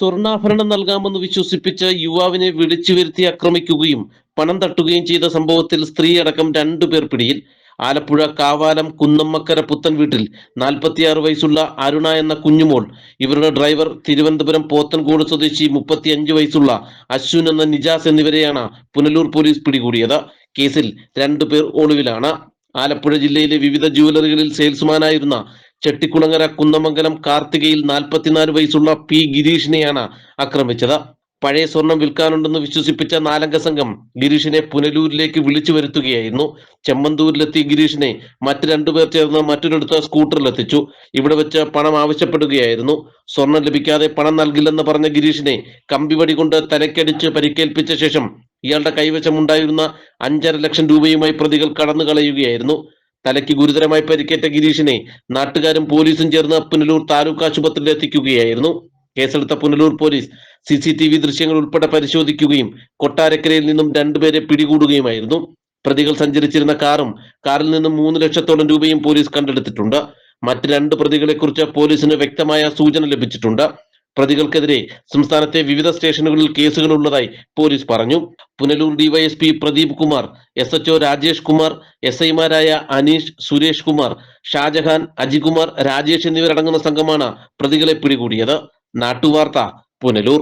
സ്വർണാഭരണം നൽകാമെന്ന് വിശ്വസിപ്പിച്ച് യുവാവിനെ വിളിച്ചു വരുത്തി ആക്രമിക്കുകയും പണം തട്ടുകയും ചെയ്ത സംഭവത്തിൽ സ്ത്രീ സ്ത്രീയടക്കം രണ്ടുപേർ പിടിയിൽ. ആലപ്പുഴ കാവാലം കുന്നമ്മക്കര പുത്തൻ വീട്ടിൽ നാൽപ്പത്തിയാറ് വയസ്സുള്ള അരുണ എന്ന കുഞ്ഞുമോൾ ഇവരുടെ ഡ്രൈവർ തിരുവനന്തപുരം പോത്തൻകോട് സ്വദേശി മുപ്പത്തിയഞ്ച് വയസ്സുള്ള അശ്വിൻ എന്ന നിജാസ് എന്നിവരെയാണ് പുനലൂർ പോലീസ് പിടികൂടിയത്. കേസിൽ രണ്ടുപേർ ഒളിവിലാണ്. ആലപ്പുഴ ജില്ലയിലെ വിവിധ ജുവലറികളിൽ സെയിൽസ്മാനായിരുന്ന ചെട്ടിക്കുളങ്ങര കുന്നമംഗലം കാർത്തികയിൽ നാൽപ്പത്തിനാല് വയസ്സുള്ള പി. ഗിരീഷിനെയാണ് ആക്രമിച്ചത്. പഴയ സ്വർണം വിൽക്കാനുണ്ടെന്ന് വിശ്വസിപ്പിച്ച നാലംഗ സംഘം ഗിരീഷിനെ പുനലൂരിലേക്ക് വിളിച്ചു വരുത്തുകയായിരുന്നു. ചെമ്മന്തൂരിലെത്തിയ ഗിരീഷിനെ മറ്റു രണ്ടുപേർ ചേർന്ന് മറ്റൊരിടത്ത് സ്കൂട്ടറിലെത്തിച്ചു. ഇവിടെ വെച്ച് പണം ആവശ്യപ്പെടുകയായിരുന്നു. സ്വർണം ലഭിക്കാതെ പണം നൽകില്ലെന്ന് പറഞ്ഞ ഗിരീഷിനെ കമ്പിവടി കൊണ്ട് തലക്കടിച്ച് പരിക്കേൽപ്പിച്ച ശേഷം ഇയാളുടെ കൈവശമുണ്ടായിരുന്ന അഞ്ചര ലക്ഷം രൂപയുമായി പ്രതികൾ കടന്നു കളയുകയായിരുന്നു തലയ്ക്ക് ഗുരുതരമായി പരിക്കേറ്റ ഗിരീഷിനെ നാട്ടുകാരും പോലീസും ചേർന്ന് പുനലൂർ താലൂക്ക് ആശുപത്രിയിൽ എത്തിക്കുകയായിരുന്നു. കേസെടുത്ത Punalur police C C T V ദൃശ്യങ്ങൾ ഉൾപ്പെടെ പരിശോധിക്കുകയും കൊട്ടാരക്കരയിൽ നിന്നും രണ്ടുപേരെ പിടികൂടുകയുമായിരുന്നു. പ്രതികൾ സഞ്ചരിച്ചിരുന്ന കാറും കാറിൽ നിന്നും മൂന്ന് ലക്ഷത്തോളം രൂപയും പോലീസ് കണ്ടെടുത്തിട്ടുണ്ട്. മറ്റ് രണ്ട് പ്രതികളെക്കുറിച്ച് പോലീസിന് വ്യക്തമായ സൂചന ലഭിച്ചിട്ടുണ്ട്. പ്രതികൾക്കെതിരെ സംസ്ഥാനത്തെ വിവിധ സ്റ്റേഷനുകളിൽ കേസുകൾ ഉള്ളതായി പോലീസ് പറഞ്ഞു. Punalur DYSP Pradeep Kumar S HO Rajesh Kumar S ഐമാരായ അനീഷ് സുരേഷ് കുമാർ ഷാജഹാൻ അജികുമാർ രാജേഷ് എന്നിവരടങ്ങുന്ന സംഘമാണ് പ്രതികളെ പിടികൂടിയത്. നാട്ടുവാർത്ത പുനലൂർ.